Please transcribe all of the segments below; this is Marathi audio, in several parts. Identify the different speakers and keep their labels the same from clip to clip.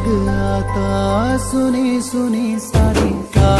Speaker 1: बाग आता सुनी सुनी सारी का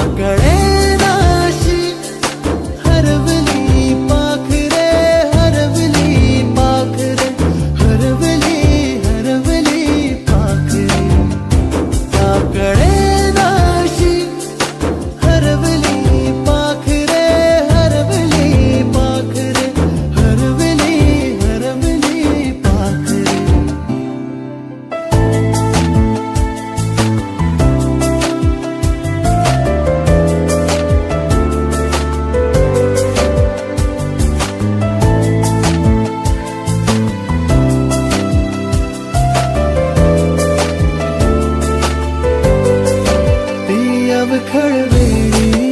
Speaker 1: गुलाब खळवेळी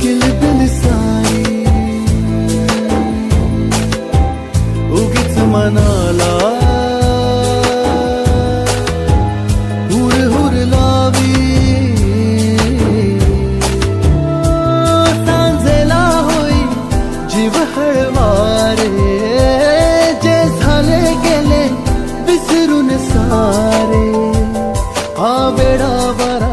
Speaker 1: किलबिल सारी उगीच मनाला हुर हुर लावी। सांजेला होई जीव हळवा बेड़ा बरा